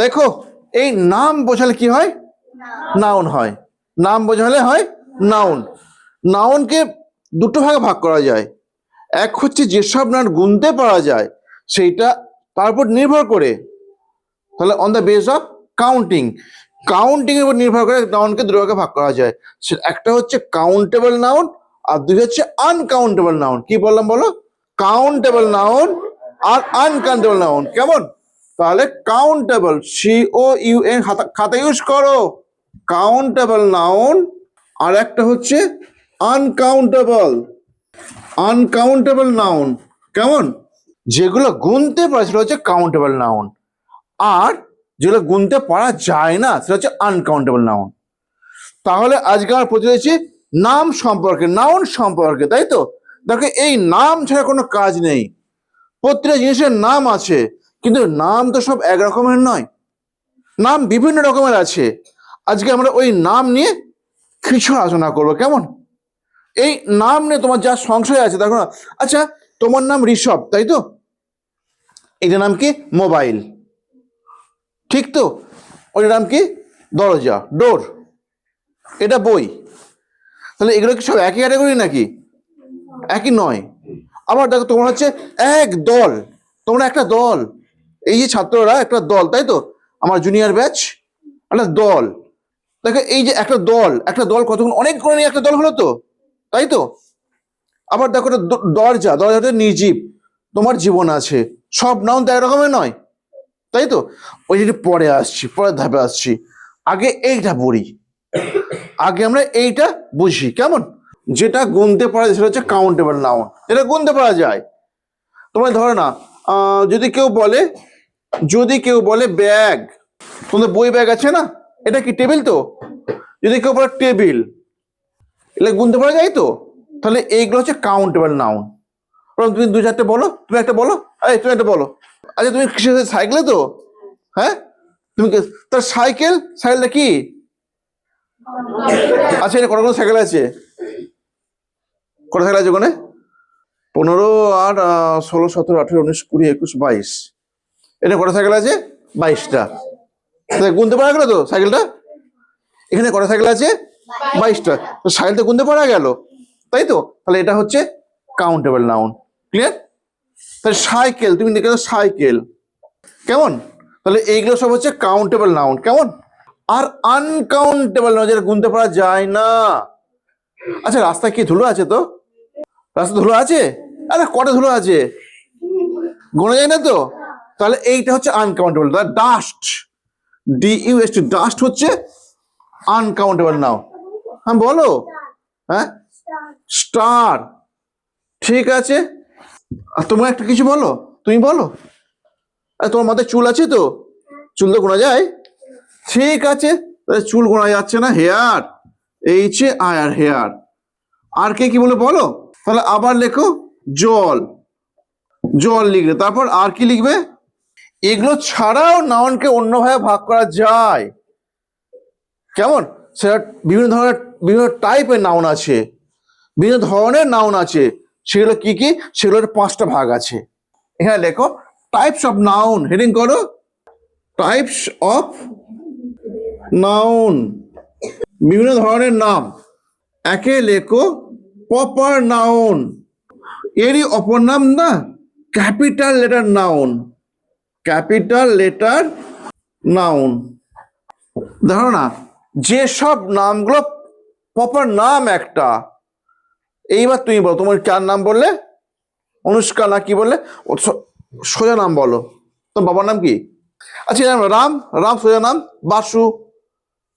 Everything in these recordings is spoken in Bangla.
দেখো, এই নাম বোঝালে কি হয়? নাউন হয়। নাম বোঝালে হয় নাউন নাউনকে দুটো ভাগে ভাগ করা যায়। এক হচ্ছে যেসব নাম গুনতে পারা যায়, সেইটা তার উপর নির্ভর করে। তাহলে on the base of counting counting এর উপর নির্ভর করে নাউনকে দুটো ভাগে ভাগ করা যায়। একটা হচ্ছে কাউন্টেবল নাউন আর দুই হচ্ছে আনকাউন্টেবল নাউন কি বললাম বলো? কাউন্টেবল নাউন আর আনকাউন্টেবল নাউন কেমন? তাহলে countable C O U N খাতা ইউজ করো। কাউন্টেবল নাউন আর একটা হচ্ছে আনকাউন্টেবল আনকাউন্টেবল নাউন কেমন? যেগুলো গুনতে পারে সেটা হচ্ছে কাউন্টেবল নাউন আর যেগুলো গুনতে পারা যায় না, সেটা হচ্ছে আনকাউন্টেবল নাউন তাহলে আজকে আমরা পড়তে নাম সম্পর্কে নাউন সম্পর্কে, তাই তো? দেখো, এই নাম ছাড়া কোনো কাজ নেই। প্রত্যেকটা জিনিসের নাম আছে। কিন্তু নাম তো সব এক রকমের নয়। নাম বিভিন্ন রকমের আছে। আজকে আমরা ওই নাম নিয়ে কিছু আলোচনা করব, কেমন? এই নাম নিয়ে তোমার যা সংশয় আছে, দেখো না। আচ্ছা তোমার নাম ঋষভ, তাই তো? এটার নাম কি? মোবাইল। ঠিক তো? ওইটার নাম কি? দরজা, ডোর। এটা বই। তাহলে এগুলো কি সব একই ক্যাটাগরি নাকি? একই নয়। আবার দেখো, তোমার হচ্ছে এক দল। তোমরা একটা দল। এই যে ছাত্ররা একটা দল, তাই তো? আমার জুনিয়র ব্যাচ একটা দল। দেখো, এই যে একটা দল একটা দল কতক্ষণ অনেক করে একটা দল হলো তো? তাই তো? আবার দেখো একটা দরজা দরজাটা নির্জীব। তোমার জীবন আছে। সব নাউন তো একরকমের নয়। তাই তো? ওই যেটা পরে আসছি, পরের ধাপে আসছি। আগে এইটা পড়ি। আগে আমরা এইটা বুঝি। কেমন? যেটা গুনতে পারা যায়, সেটা হচ্ছে কাউন্টেবল নাউন এটা গুনতে পারা যায়। তোমার ধরো না যদি কেউ বলে যদি কেউ বলে ব্যাগ তোমাদের বই ব্যাগ আছে না? এটা কি টেবিল তো? যদি কেউ বলে টেবিল এটা গুনতে পারা যায় তো? তাহলে এইগুলো হচ্ছে কাউন্টেবল নাউন তুমি দু চারটে বলো তুমি একটা বলো এই তুমি একটা বলো। আচ্ছা তুমি সাইকেলে তো? হ্যাঁ? তুমি তার সাইকেল সাইকেলটা কি? আচ্ছা এটা কত কত সাইকেল আছে? কত সাইকেল আছে ওখানে? পনেরো আর আহ, ষোলো সতেরো আঠেরো উনিশ কুড়ি একুশ বাইশ। এটা কটা সাইকেল আছে? বাইশটা। তাহলে গুনতে পারা গেল তো সাইকেলটা এখানে কটা সাইকেল আছে? বাইশটা। তো সাইকেলটা গুনতে পারা গেল। তাই তো? তাহলে এটা হচ্ছে কাউন্টেবল নাউন ক্লিয়ার তাহলে সাইকেল তুমি দেখে সাইকেল কেমন? তাহলে এইগুলো সব হচ্ছে কাউন্টেবল নাউন কেমন? আর আনকাউন্টেবল নাউন যেটা গুনতে পারা যায় না। আচ্ছা রাস্তায় কি ধুলো আছে তো? রাস্তা ধুলো আছে? আরে কটা ধুলো আছে? গোনা যায় না তো? তাহলে এইটা হচ্ছে uncountable dust D U S T dust হচ্ছে আনকাউন্টেবল নাও হ্যাঁ বলো। হ্যাঁ? স্টার ঠিক আছে? তোমার একটা কিছু বলো? তুমি বলো? তোমার মাথায় চুল আছে তো? চুল তো গোনা যায়? ঠিক আছে। চুল গোনা যাচ্ছে না hair H A I R hair আর কে কি বলে বলো? তাহলে আবার লেখো, জল। জল লিখলে। তারপর আর কি লিখবে? এগুলো ছাড়াও নাউনকে অন্যভাবে ভাগ করা যায়। কেমন? সেটা বিভিন্ন ধরনের, বিভিন্ন টাইপের নাউন আছে। বিভিন্ন ধরনের নাউন আছে। সেগুলো কি কি? সেগুলোর পাঁচটা ভাগ আছে। এখানে লেখো টাইপস অফ নাউন হেডিং করো। টাইপস অফ নাউন বিভিন্ন ধরনের নাম। একে লেখো প্রপার নাউন এরই অপর নাম না? Capital letter noun capital letter noun. ধরো না যেসব নামগুলো প্রপার নাম একটা, এইবার তুমি বলো, তোমার কার নাম বললে? অনুষ্কা না কি বললে? সোজা নাম বলো। তোমার বাবার নাম কি? আচ্ছা নাম রাম রাম সোজা নাম, বাসু।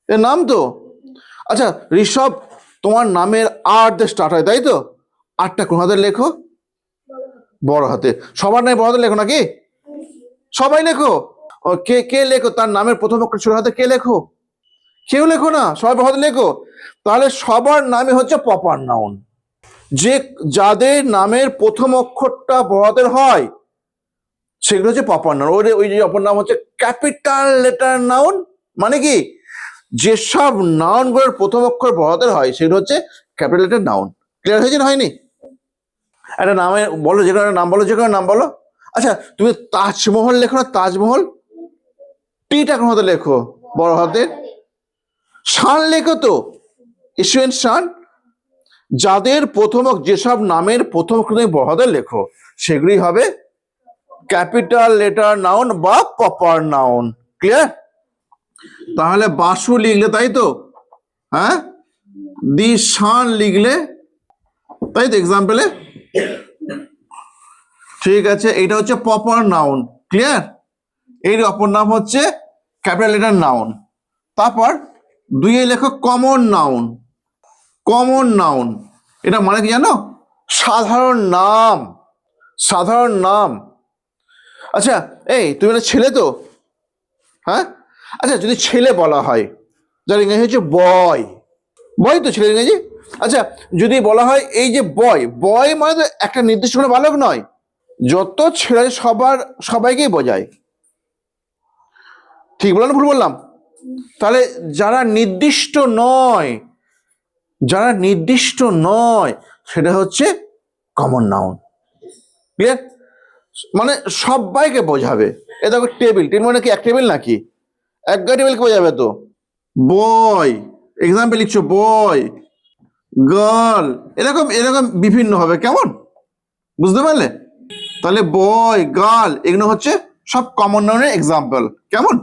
এর নাম তো? আচ্ছা ঋষভ, তোমার নামের আর দিয়ে স্টার্ট হয়, তাই তো? আটটা কোন হাতে লেখো? বড় হাতে। সবার নামে বড় হাতে লেখো নাকি? সবাই লেখো। কে কে লেখো? তার নামের প্রথম অক্ষর ছোট হাতে কে লেখো? কেউ লেখো না? সবাই বড় হাতে লেখো। তাহলে সবার নামে হচ্ছে প্রপার নাউন যে, যাদের নামের প্রথম অক্ষরটা বড় হাতের হয়, সেগুলো হচ্ছে প্রপার নাউন ওই ওই যে অপর নাম হচ্ছে ক্যাপিটাল লেটার নাউন মানে কি? যেসব নাউনগুলোর প্রথম অক্ষর বড় হাতের হয়, সেগুলো হচ্ছে ক্যাপিটাল লেটার নাউন ক্লিয়ার হয়েছে হয়নি? একটা নামে বলো যে কোনো নাম বলো যে কোনো নাম বলো। আচ্ছা তুমি তাজমহল লেখো না? তাজমহল? টিটা কোন হাতে লেখো? বড় হাতের শান লেখো তো। ইসুয়েন্ট শান? যাদের প্রথম যেসব নামের প্রথম তুমি বড় হাতে লেখো, সেগুলি হবে ক্যাপিটাল লেটার নাউন বা প্রপার নাউন। ক্লিয়ার তাহলে বাসু লিখলে তাই তো? হ্যাঁ? দি শান লিখলে, তাই তো এক্সাম্পলে ঠিক আছে এটা হচ্ছে প্রপার নাউন ক্লিয়ার এর অপর নাম হচ্ছে ক্যাপিটাল লেটার নাউন তারপর দুইয়ে লেখো কমন নাউন কমন নাউন এটা মানে কি জানো? সাধারণ নাম সাধারণ নাম। আচ্ছা এই, তুমি একটা ছেলে তো? হ্যাঁ? আচ্ছা যদি ছেলে বলা হয়, যার ইংরেজি হচ্ছে বয় বয় তো ছেলে ইংরেজি? আচ্ছা যদি বলা হয় এই যে বয় বয় মানে তো একটা নির্দিষ্ট কোনো বালক নয়। যত ছেলে সবার, সবাইকেই বোঝায়। ঠিক বললাম ভুল বললাম? তাহলে যারা নির্দিষ্ট নয়, যারা নির্দিষ্ট নয়, সেটা হচ্ছে কমন নাউন ক্লিয়ার মানে সবাইকে বোঝাবে। এ দেখো টেবিল টেবিল মানে কি, এক টেবিল নাকি? এক গা টেবিলকে বোঝাবে তো? বয় এক্সাম্পল লিখছো বয় গার্ল এরকম এরকম বিভিন্ন হবে, কেমন? বুঝতে পারলে? তাহলে বয় গার্ল এগুলো হচ্ছে সব কমন নাউনের এক্সাম্পল কেমন?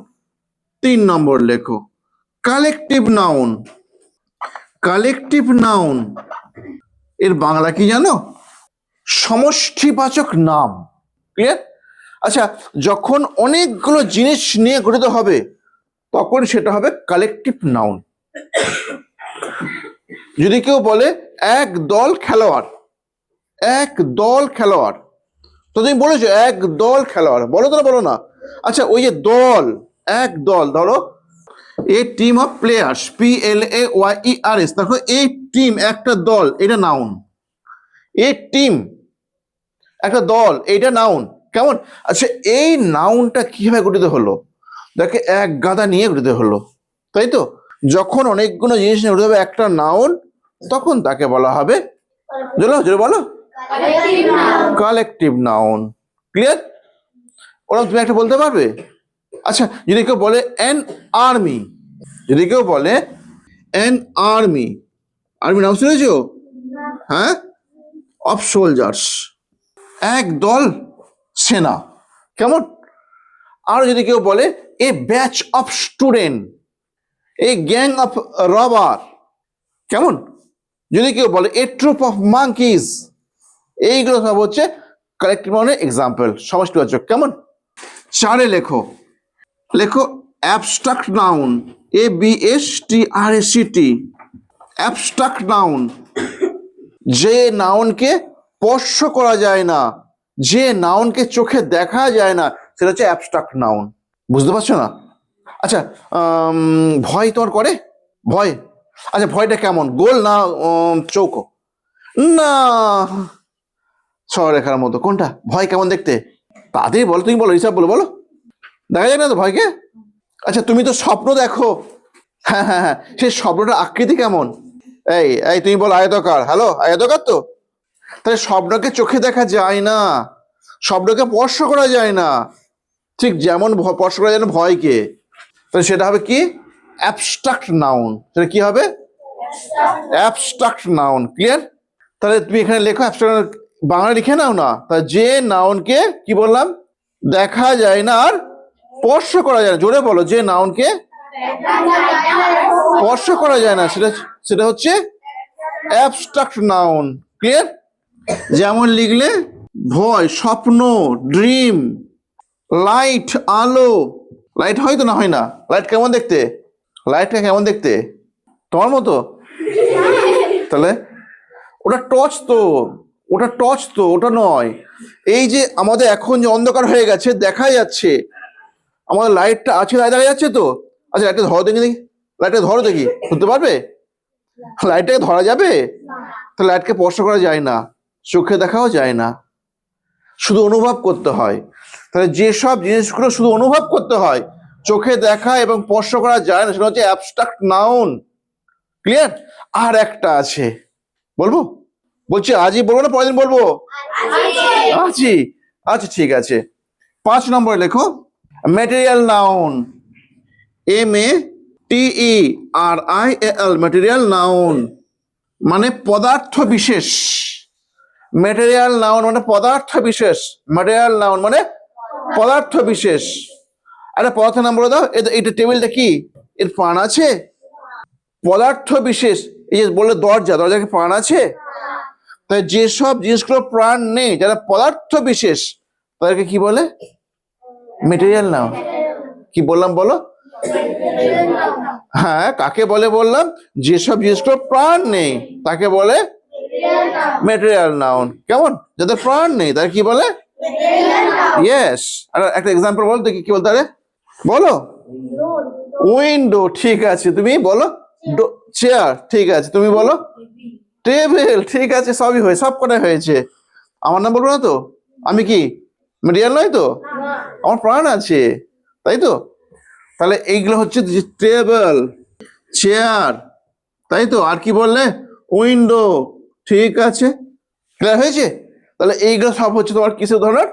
তিন নম্বর লেখো। কালেকটিভ নাউন কালেকটিভ নাউন এর বাংলা কি জানো? সমষ্টিবাচক নাম। ক্লিয়ার আচ্ছা যখন অনেকগুলো জিনিস নিয়ে গঠিত হবে, তখন সেটা হবে কালেকটিভ নাউন যদি কেউ বলে, এক দল খেলোয়াড়। এক দল খেলোয়াড়। তো তুমি বলেছ এক দল খেলোয়াড়, বলো তো বলো না। আচ্ছা ওই যে দল, এক দল, ধরো, a team of players P L A Y E R S দেখো, এই টিম একটা দল, এটা নাউন এ টিম একটা দল এইটা নাউন কেমন? আচ্ছা এই নাউনটা কীভাবে গঠিত হলো? দেখে, এক গাদা নিয়ে গঠিত হলো, তাই তো? যখন অনেকগুলো জিনিস নিয়ে গঠিত হবে, একটা নাউন তখন তাকে বলা হবে জোরে বলো। কালেকটিভ নাউন ক্লিয়ার ওরা তুমি একটা বলতে পারবে? আচ্ছা যদি কেউ বলে অ্যান আর্মি যদি কেউ বলে অ্যান আর্মি আর্মি নাম শুনেছো? হ্যাঁ? অফ সোলজার্স এক দল সেনা। কেমন? আর যদি কেউ বলে a batch of student a gang of robber কেমন? যদি কেউ বলে এ ট্রুপ অফ মাঙ্কিজ এইগুলো সব হচ্ছে কালেক্টিভ মানে এক্সাম্পল সমষ্টিবাচক কেমন? চারে লেখো। লেখো abstract noun A B S T R S C T abstract noun যে নাউনকে স্পর্শ করা যায় না, যে নাউনকে চোখে দেখা যায় না, সেটা হচ্ছে অ্যাবস্ট্রাক্ট নাউন বুঝতে পারছ না? আচ্ছা ভয় তোমার করে? ভয়? আচ্ছা ভয়টা কেমন? গোল না চৌকো? না। সররেখার মতো। কোনটা? ভয় কেমন দেখতে? তাড়াতাড়ি বলো, তুমি বলো, হিসাব বলো বলো। দেখা যায় না তো ভয়কে? আচ্ছা তুমি তো স্বপ্ন দেখো। হ্যাঁ হ্যাঁ হ্যাঁ সেই স্বপ্নটার আকৃতি কেমন? এই এই, তুমি বলো আয়তকার। হ্যালো, আয়তকার তো? তাহলে স্বপ্নকে চোখে দেখা যায় না। স্বপ্নকে স্পর্শ করা যায় না। ঠিক যেমন স্পর্শ করা যায় না ভয়কে। তাহলে সেটা হবে কি? Abstract noun. সেটা কি হবে? Abstract noun. ক্লিয়ার? তাহলে তুমি এখানে লেখো অ্যাবস্ট্রাক্ট বাংলা লিখে নাও না। তা যে নাউনকে কি বললাম? দেখা যায় না আর স্পর্শ করা যায় না। জোরে বলো, যে নাউনকে স্পর্শ করা যায় না, সেটা সেটা হচ্ছে অ্যাবস্ট্রাক্ট নাউন ক্লিয়ার যেমন লিখলে, ভয়, স্বপ্ন ড্রিম লাইট আলো। লাইট হয় তো না হয় না? লাইট কেমন দেখতে? লাইটটা কেমন দেখতে? তোমার মতো? তাহলে, ওটা টর্চ তো। ওটা টর্চ তো, ওটা নয়। এই যে আমাদের এখন যে অন্ধকার হয়ে গেছে, দেখা যাচ্ছে। আমাদের লাইটটা আছে লাইট দেখা যাচ্ছে তো? আচ্ছা লাইটটা ধরো দেখি দেখি লাইটটা ধরো দেখি, ধরতে পারবে? লাইটটাকে ধরা যাবে? তো লাইটকে স্পর্শ করা যায় না, চোখে দেখাও যায় না। শুধু অনুভব করতে হয়। তাহলে যেসব জিনিসগুলো শুধু অনুভব করতে হয়, চোখে দেখা এবং স্পর্শ করা যায় না, সেটা হচ্ছে অ্যাবস্ট্রাক্ট নাউন ক্লিয়ার আর একটা আছে। বলব? বলছি আজই বলব না পরের দিন বলব? আজই। আচ্ছা ঠিক আছে। পাঁচ নম্বরে লেখো। Material noun M A T E R I L material noun মানে পদার্থ বিশেষ ম্যাটেরিয়াল নাউন মানে পদার্থ বিশেষ ম্যাটেরিয়াল নাউন মানে পদার্থ বিশেষ আরে পদার্থ নাম বলে দাও। এটা এটা টেবিলটা কি? এর প্রাণ আছে? পদার্থ বিশেষ এই যে বললে দরজা দরজা কি প্রাণ আছে? তাই যেসব জিনিসগুলো প্রাণ নেই যারা পদার্থ বিশেষ তাদেরকে কি বলে? মেটেরিয়াল নাউন কি বললাম বলো? হ্যাঁ কাকে বলে বললাম? যেসব জিনিসগুলো প্রাণ নেই তাকে বলে মেটেরিয়াল নাউন কেমন? যাদের প্রাণ নেই তার কি বলে? ইয়েস আর একটা এক্সাম্পল বলো দেখি কি বলতে বলো। উইন্ডো ঠিক আছে। তুমি বলো। চেয়ার ঠিক আছে। তুমি বলো। টেবিল ঠিক আছে, সবই হয়ে, সব কটাই হয়েছে। আমার নাম বলব না তো? আমি কি? মেটেরিয়াল নয় তো? আমার প্রাণ আছে, তাই তো? তাহলে এইগুলো হচ্ছে টেবিল চেয়ার তাই তো? আর কি বললে? উইন্ডো ঠিক আছে। ক্লিয়ার হয়েছে? তাহলে এইগুলো সব হচ্ছে তোমার কিসের ধরনের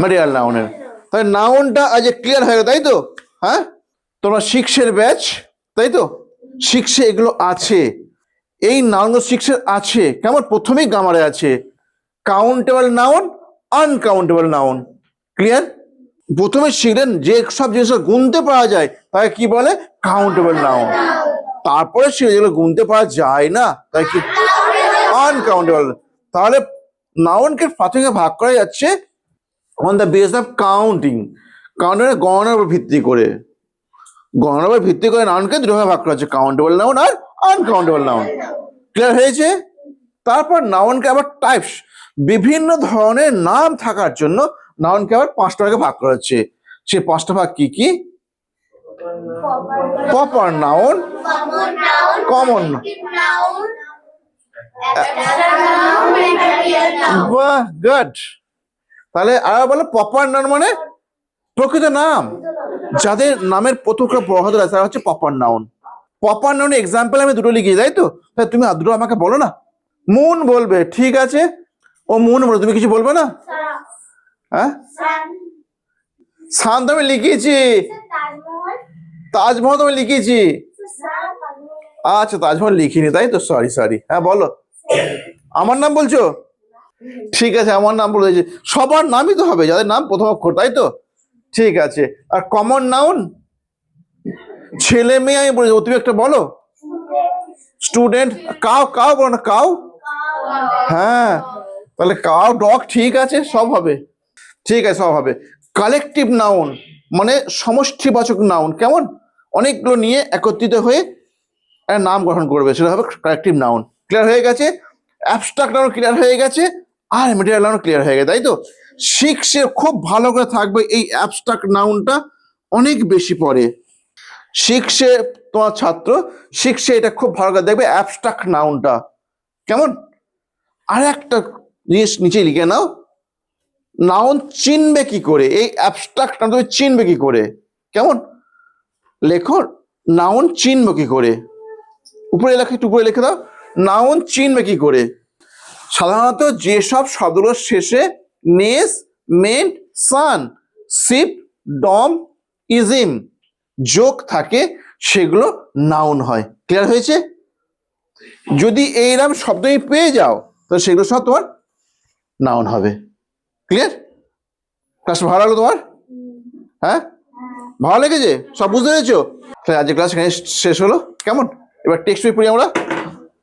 ম্যাটেরিয়াল নাউনের তাহলে নাউনটা আজ ক্লিয়ার হয়ে গেল, তাই তো? হ্যাঁ? তোমরা সিক্সের ব্যাচ তাই তো? সিক্সে এগুলো আছে। এই নাউনগুলো সিক্সের আছে। কেমন? প্রথমেই গামারে আছে। Countable noun uncountable noun clear প্রথমে শিখলেন যে সব জিনিস গুনতে পারা যায়, তাকে কি বলে? কাউন্টেবল নাউন তারপরে সে যেগুলো গুনতে পারা যায় না, তাই কি? আনকাউন্টেবল তাহলে নাউনকে প্রাথমিক ভাগ করা যাচ্ছে on the base of counting counting গণনার উপর ভিত্তি করে। গণনার উপর ভিত্তি করে নাউনকে দুটো ভাগ করা হচ্ছে কাউন্টেবল নাউন আর আনকাউন্টেবল নাউন ক্লিয়ার হয়েছে? তারপর নাউনকে আবার টাইপস বিভিন্ন ধরনের নাম থাকার জন্য নাউনকে আবার পাঁচটা ভাগে ভাগ করা হচ্ছে। সে পাঁচটা ভাগ কি কি? প্রপার নাউন কমন তাহলে আর বলো প্রপার নাউন মানে প্রকৃত নাম। যাদের নামের প্রথম বড় হাতের আছে তারা হচ্ছে প্রপার নাউন প্রপার এক্সাম্পল আমি দুটো লিখি তাই তো? তুমি আর দুটো আমাকে বলো না। মুন বলবে ঠিক আছে? ও মুন বলো তুমি কিছু বলবে না? হ্যাঁ? শান্ত আমি Tajmahal, তাজমহল আমি Tajmahal, আচ্ছা তাজমহল লিখিনি তাই তো? সরি সরি হ্যাঁ বলো। আমার নাম বলছো? ঠিক আছে আমার নাম বলে সবার নামই তো হবে যাদের নাম প্রথম অক্ষর তাই তো? ঠিক আছে। আর কমন নাউন ছেলে মেয়ে আমি বলে তুমি একটা বলো? স্টুডেন্ট কাউ কাউ বলো না কাউ হ্যাঁ তাহলে কাউ ডগ ঠিক আছে, সব হবে। ঠিক আছে, সব হবে। কালেকটিভ নাউন মানে সমষ্টিবাচক নাউন কেমন? অনেকগুলো নিয়ে একত্রিত হয়ে একটা নাম গঠন করবে, সেটা হবে কালেকটিভ নাউন ক্লিয়ার হয়ে গেছে? অ্যাবস্ট্রাক্ট নাউন ক্লিয়ার হয়ে গেছে, আর মেটেরিয়াল নাউন ক্লিয়ার হয়ে গেছে, তাই তো? শিখছে, খুব ভালো করে থাকবে এই অ্যাবস্ট্রাক্ট নাউনটা অনেক বেশি পড়ে শিখছে তোমার ছাত্র, শিখছে এটা খুব ভালো করে দেখবে অ্যাবস্ট্রাক্ট নাউনটা কেমন? আর একটা জিনিস নিচে লিখে নাও। নাউন চিনবে কি করে? এই অ্যাবস্ট্রাক্ট নাউন তুমি চিনবে কি করে? কেমন? লেখো নাউন চিনবে কি করে? উপরে লেখা, একটু উপরে লিখে দাও। নাউন চিনবে কি করে? সাধারণত যেসব শব্দগুলোর শেষে নেস মেন্ট সান সিপ ডম ইজিম যোগ থাকে, সেগুলো নাউন হয়। ক্লিয়ার হয়েছে? যদি এইরকম শব্দ পেয়ে যাও তো সেগুলো সব তোমার নাউন হবে। ক্লিয়ার ক্লাস ভালো লাগল তোমার? হ্যাঁ? ভালো লেগেছে? সব বুঝতে পেরেছ? তাহলে আজকে ক্লাস এখানে শেষ হলো। কেমন? এবার টেক্সট বই পড়ি আমরা।